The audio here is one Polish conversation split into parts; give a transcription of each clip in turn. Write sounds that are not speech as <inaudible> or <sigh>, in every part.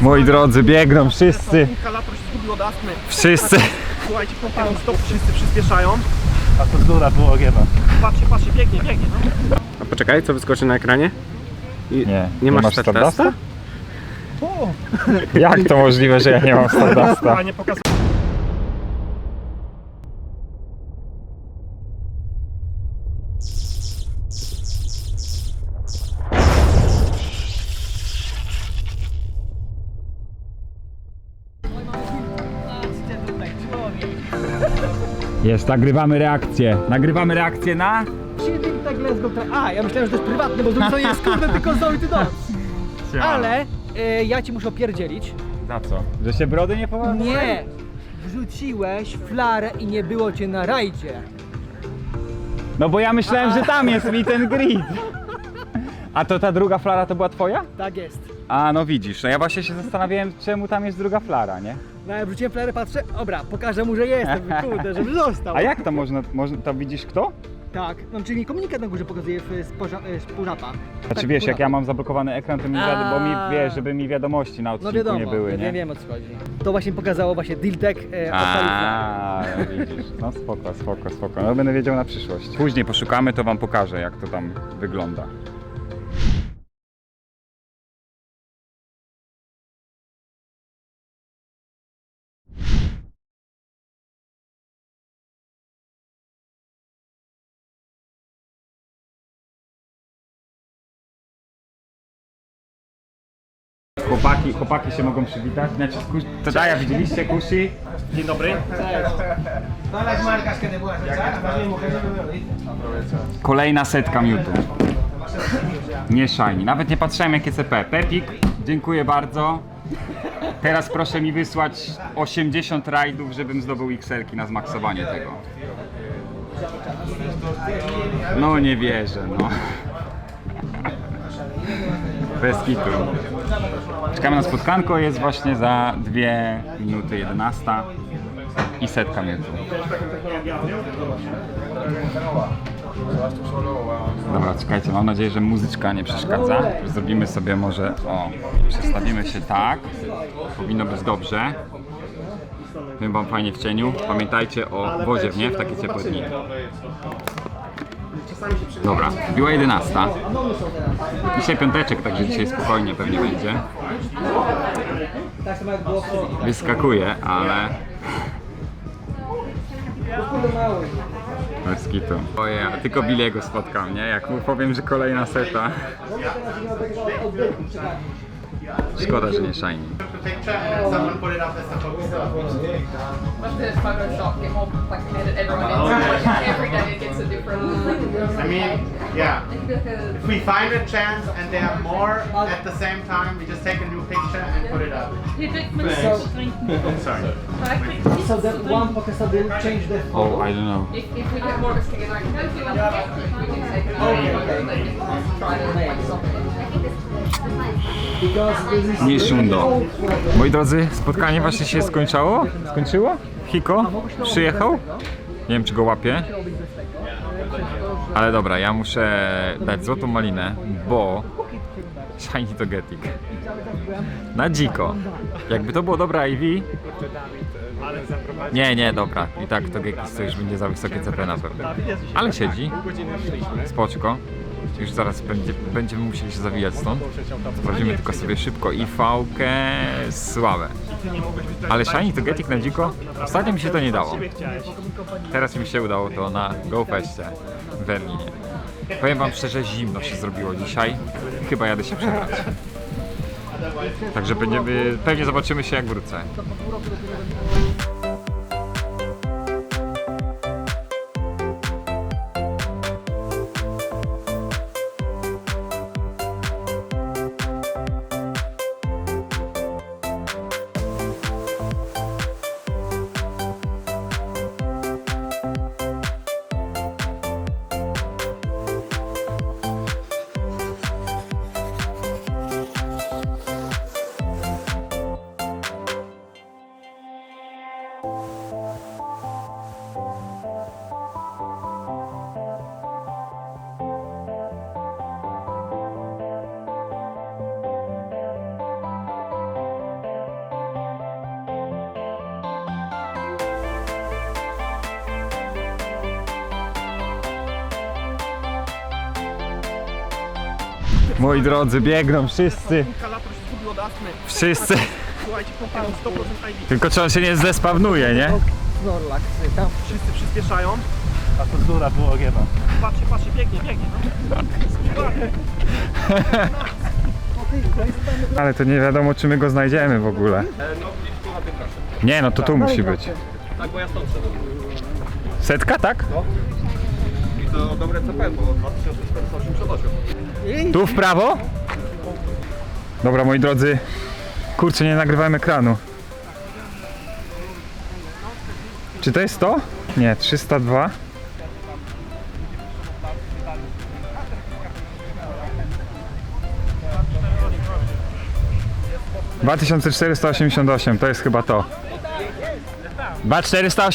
Moi drodzy, biegną wszyscy, Inhalator się zgubił od astmy. wszyscy. Słuchajcie, pompałem stop, wszyscy przyspieszają. A to z góra było chyba. Patrzcie, patrzcie, biegnie, biegnie, no. A poczekaj, co wyskoczy na ekranie? I Nie. Nie masz Stardasta? Jak to możliwe, że ja nie mam <laughs> Stardasta? Jest, nagrywamy reakcję. Nagrywamy reakcję na... tak let's go. A, ja myślałem, że to jest prywatne, bo z drugiej strony jest kurde tylko Zoe ty dom. Ale e, ja ci muszę opierdzielić. Na co? Że się brody nie pomaga? Nie! Wrzuciłeś flarę i nie było cię na rajdzie. No bo ja myślałem, że tam jest mi ten grid. A to ta druga flara to była twoja? Tak jest. A no widzisz, no ja właśnie się zastanawiałem, czemu tam jest druga flara, nie? No ja wrzuciłem flarę, patrzę, dobra, pokażę mu, że jestem, <laughs> kurde, żeby został. A jak to można, można to widzisz kto? Tak, no czyli mi komunikat na górze pokazuje w spoża- e. Znaczy Tak, wiesz, jak ja mam zablokowany ekran, to mi wiadomo, bo mi wiesz, żeby mi wiadomości na No odcinku wiadomo, nie były, ja nie? wiem, wiem o co chodzi. To właśnie pokazało właśnie Diltek e. A, no widzisz, no spoko, spoko, spoko. No będę wiedział na przyszłość. Później poszukamy, to wam pokażę, jak to tam wygląda. Chłopaki, chłopaki się mogą przywitać. Znaczy, Kuś- to Daja, widzieliście Kusi? Dzień dobry. Kolejna setka miutu. Nie shiny. Nawet nie patrzyłem jakie CP. Pepik, dziękuję bardzo. Teraz proszę mi wysłać 80 rajdów, żebym zdobył XL-ki na zmaksowanie tego. No nie wierzę, no. Bez kitu. Czekamy na spotkanko, jest właśnie za 2 minuty 11 i setka miutu. Dobra, czekajcie, mam nadzieję, że muzyczka nie przeszkadza. Zrobimy sobie może, o, przestawimy się tak. Powinno być dobrze. Wiem wam fajnie w cieniu. Pamiętajcie o wozie w nie w takie ciepłe dni. Dobra, biła 11. Dzisiaj piąteczek, także dzisiaj spokojnie pewnie będzie. Tak. Wyskakuje, ale Kurde mały. bez kitu. Oje, a tylko Billiego spotkam, nie? Jak mu powiem, że kolejna seta. Szkoda, że nie shiny. picture and someone put it up as a photo. But the Photoshop get more like edit everyone in. Like, every day it gets a different. I mean, yeah. It could be like a- If we find a chance and there are more at the same time, we just take a new picture and put it up. Sorry. So that one Pakistan will change the Oh, I don't know. If, if we get more of us together, I can do another we can take it oh, over and try to like something. Nie szundo. Moi drodzy, spotkanie właśnie się skończyło? Skończyło? Hiko przyjechał? Nie wiem, czy go łapie. Ale dobra, ja muszę dać złotą malinę, bo Shiny to Getik. Na dziko. Jakby to było dobra IV. Nie, nie, dobra. I tak to Gekis to już będzie za wysokie CP na pewno. Ale siedzi. Spoczko. Już zaraz będzie, będziemy musieli się zawijać stąd. Sprawdzimy tylko sobie szybko i fałkę słabe. Ale Shiny to Getik na dziko? Ostatnio mi się to nie dało. Teraz mi się udało to na GoFestie w Berlinie. Powiem wam szczerze, zimno się zrobiło dzisiaj. Chyba jadę się przebrać. Także będziemy, pewnie zobaczymy się jak wrócę. Moi drodzy, biegną wszyscy. Wszyscy. Słuchajcie, Pokémon 100% ID. Tylko czy on się nie zdespawnuje, nie? Snorlax, tam. Wszyscy przyspieszają. A to zdura było gieba. Patrzcie, patrzcie, biegnie, biegnie. No. <laughs> Ale to nie wiadomo, czy my go znajdziemy w ogóle. Nie, no to tu musi być. Tak, bo ja stąd. Setka, tak? I to dobre CP, bo 2488. Tu w prawo? Dobra, moi drodzy. Kurczę, nie nagrywałem ekranu. Czy to jest to? Nie, 302. Dwa tysiące czterysta osiemdziesiąt osiem, to jest chyba to. Dwa czterysta?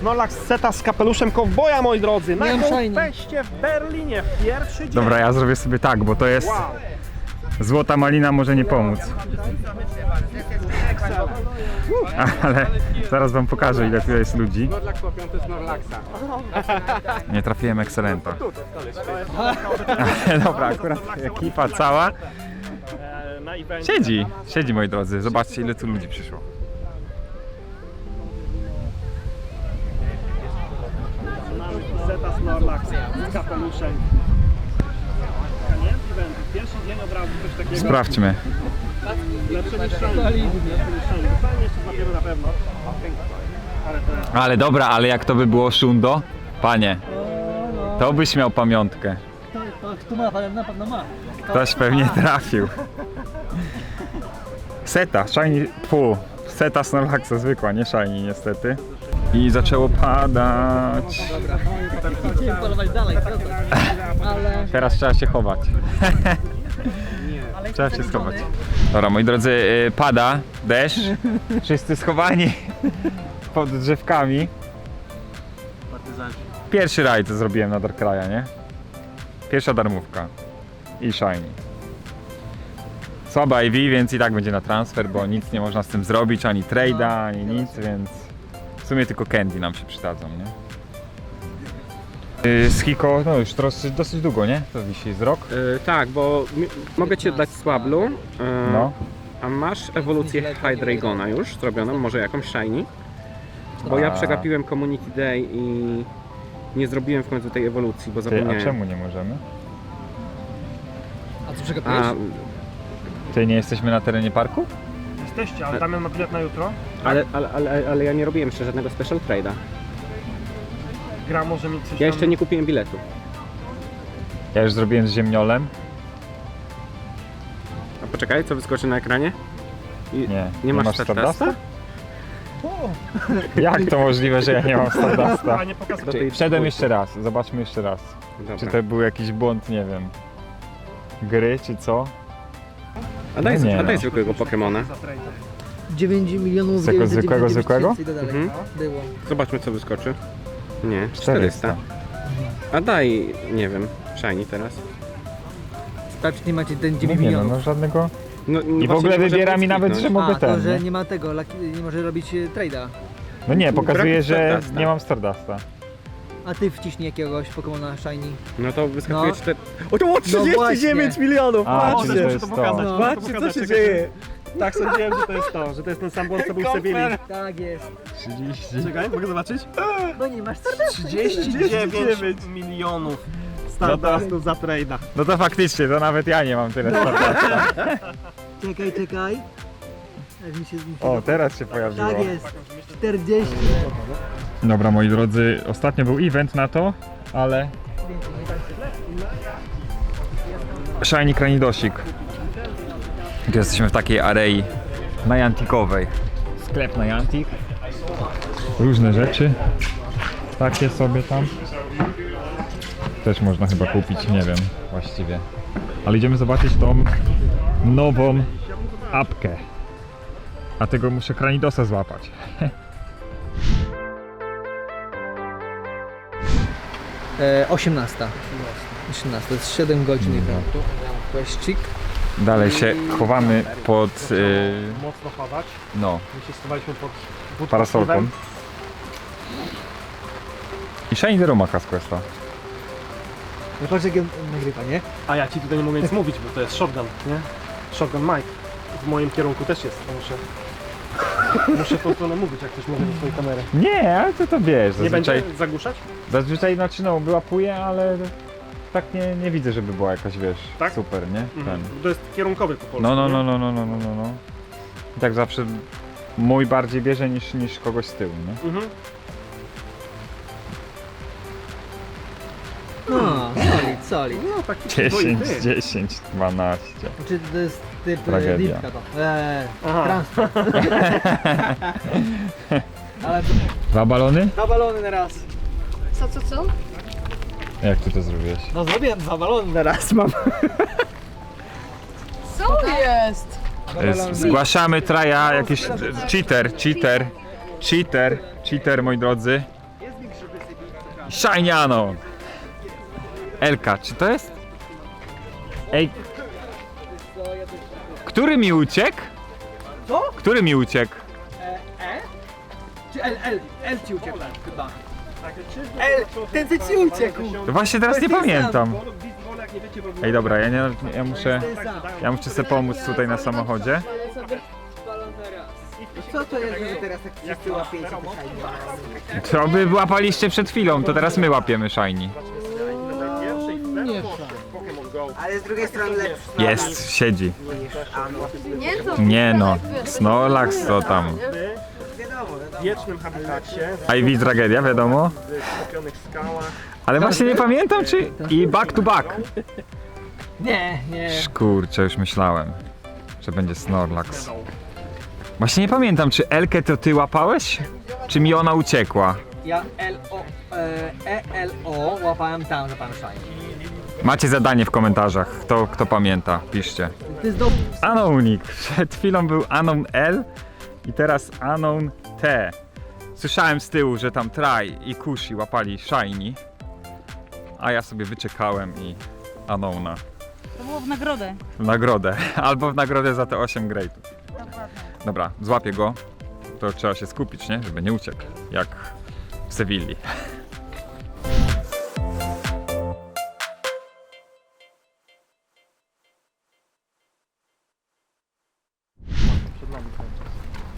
Snorlax seta z kapeluszem kowboja, moi drodzy. Na shiny. Feście w Berlinie w pierwszy dzień. Dobra, ja zrobię sobie tak, bo to jest Wow. złota malina może nie pomóc. <laughs> Ale zaraz wam pokażę ile tu jest ludzi. Nie trafiłem ekscelenta. <laughs> Dobra, akurat ekipa cała siedzi. Siedzi moi drodzy. Zobaczcie ile tu ludzi przyszło. Z kapeluszem. Pierwszy dzień od razu coś takiego. Sprawdźmy. Lepsze niż. Fajnie jeszcze złapiemy na pewno. Ale to. Ale dobra, ale jak to by było szundo? Panie, to byś miał pamiątkę. Tu ma, na pewno ma. Ktoś pewnie trafił. Seta, shiny, pu, seta Snorlaxa zwykła, nie shiny niestety. I zaczęło padać. Teraz trzeba się chować. <laughs> trzeba się schować. Dobra, moi drodzy, y, pada deszcz. Wszyscy schowani <laughs> pod drzewkami. Pierwszy rajd co zrobiłem na Darkraja, nie? Pierwsza darmówka. I shiny. Słaba IV, więc i tak będzie na transfer, bo nic nie można z tym zrobić, ani trade'a, ani nic, więc sumie tylko candy nam się przydadzą, nie? Y, Z Hiko, no już dosyć, dosyć długo, nie? To wisi z rok. E, tak, bo mi- mogę ci oddać Swablu. e, No. A masz ewolucję Hydragona już zrobioną, może jakąś shiny? Bo ja A. przegapiłem Community Day i nie zrobiłem w końcu tej ewolucji, bo Ty, zapomniałem. a czemu nie możemy? A co przegapiłeś? A, Ty nie jesteśmy na terenie parku? Jesteście, ale Damian ma bilet na jutro. Ale, ale, ale, ale ja nie robiłem jeszcze żadnego special trade'a. Gra może mieć coś Ja jeszcze tam... nie kupiłem biletu. Ja już zrobiłem z ziemniolem. A poczekaj, co wyskoczy na ekranie? I, Nie. Nie masz Stardasta? Jak to możliwe, że ja nie mam A Stardasta? nie pokazuj. Do tej Wszedłem jeszcze raz, zobaczmy jeszcze raz. Dobra. Czy to był jakiś błąd, nie wiem. Gry, czy co? A daj, No nie a daj no. zwykłego Pokemona. 9 milionów Zwykłego- 999 zwykłego, zwykłego? tysięcy i tak dalej. Mhm. Było. Zobaczmy co wyskoczy. Nie, 400. 400. A daj, nie wiem, shiny teraz. Sprawdź, nie macie ten No 9 nie no, milionów. no żadnego. No, I w ogóle wybiera mi nawet, że mogę A, to, ten. że Nie? nie ma tego, laki- nie może robić e, trade'a. No nie, pokazuje, Brak że Stardasta. nie mam Stardasta. A ty wciśnij jakiegoś Pokemona Shiny. No to wyskakuje No. 4... O to było 39 właśnie. milionów! A, patrzcie. to jest to. No. Patrzcie, co się dzieje. Tak sądziłem, że to jest to, że to jest ten sam błąd, co był w Sewilli. Tak jest. 30. Czekaj, mogę zobaczyć? Bo nie masz Stardasta. 39 milionów Stardustów za trade'a. No to faktycznie, to nawet ja nie mam tyle Stardasta. Czekaj, czekaj. Aż mi się mi się O, teraz się pojawiło. Tak jest. 40. Dobra, moi drodzy, ostatnio był event na to, ale... Shiny Kranidosik. Tu jesteśmy w takiej arei najantikowej. Sklep Niantic. Różne rzeczy. Takie sobie tam. Też można chyba kupić, nie wiem właściwie. Ale idziemy zobaczyć tą nową apkę. A tego muszę Kranidosa złapać. <laughs> E, 18. 18, to jest 7 godzin eventu. Kwestik. Dalej się chowamy pod, yy, Mocno chować. no, My się schowaliśmy pod, parasolką. piwem. I Shiny Deruma Questa. No patrz jak on nagrywa, nie? A ja ci tutaj nie mogę nic mówić, bo to jest shotgun, nie? Shotgun Mike. W moim kierunku też jest, to muszę... Muszę tą stronę mówić, jak ktoś mówi do swojej kamery. Nie, ale to to wiesz, Nie zazwyczaj, będzie zagłuszać? zazwyczaj znaczy no wyłapuję, ale tak nie, nie widzę, żeby była jakaś, wiesz, Tak? super, nie? Ten. Mhm. To jest kierunkowy po polsku, No, no, nie? no, no, no, no, no, no, no. I tak zawsze mój bardziej bierze niż, niż kogoś z tyłu, nie? Mhm. No, solid, solid. No, taki 10, przyzwoity. 10, 12. Czy to jest typ Tragedia. lipka to? Eee, Aha. transport. <laughs> Ale to Dwa balony? dwa balony na raz. Co, co, co? Jak ty to zrobiłeś? No zrobiłem dwa balony na raz, mam. Co jest? Z- Zgłaszamy traja, jakiś cheater, cheater, cheater, cheater moi drodzy. Shiniano! Elka, czy to jest? Ej. Który mi uciekł? Co? Który mi uciekł? E? Czy L, L, L ci uciekł chyba. L, ten co ci uciekł. To właśnie teraz nie pamiętam. Ej dobra, ja, nie, ja muszę, ja muszę sobie pomóc tutaj na samochodzie. Co to jest, że teraz tak wszyscy łapiecie te To by łapaliście przed chwilą, to teraz my łapiemy shiny. Ale z drugiej strony lepszy Jest, siedzi. Nie, to Nie no, Snorlax to tam. W wiecznym habitacie, Ivy tragedia, wiadomo. w skałach. Ale właśnie nie pamiętam czy... I back to back. Nie, nie. Kurczę, już myślałem, że będzie Snorlax. Właśnie nie pamiętam, czy Elkę to ty łapałeś? Czy mi ona uciekła? Ja L, O, e, E, L, O łapałem tam, że pan szaj. Macie zadanie w komentarzach, kto, kto pamięta, piszcie. To jest dobry. Anounik. Przed chwilą był Anon L i teraz Anon T. Słyszałem z tyłu, że tam Try i Kushi łapali Shiny, a ja sobie wyczekałem i Anona To było w nagrodę. w nagrodę. <laughs> Albo w nagrodę za te 8 grade'ów. Dobra, złapię go. To trzeba się skupić, nie? Żeby nie uciekł. Jak w Sewilli.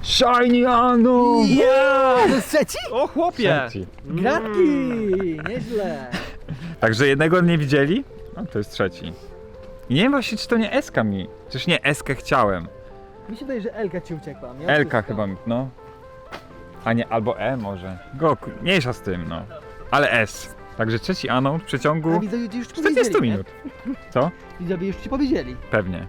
Shiny Anon! Ja! To jest trzeci? O chłopie! Trzeci. Gratki! Nieźle. Także jednego nie widzieli? No to jest trzeci. I nie wiem właśnie, czy to nie Eska mi. Przecież nie Eskę chciałem. Mi się wydaje, że Elka ci uciekła. nie? Elka chyba mi, no. A nie, albo E może. Goku, mniejsza z tym, no. Ale S. Także trzeci Anon w A przeciągu widzowie już ci 40 powiedzieli, nie? minut. Co? Widzowie już ci powiedzieli. Pewnie.